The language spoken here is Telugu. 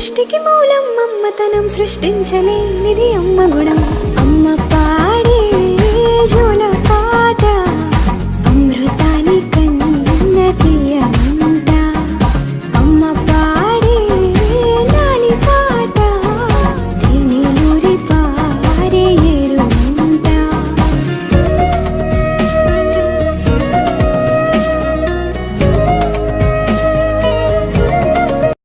సృష్టికి మూలం మమ్మతనం సృష్టించలేనిది అమ్మ గుణం.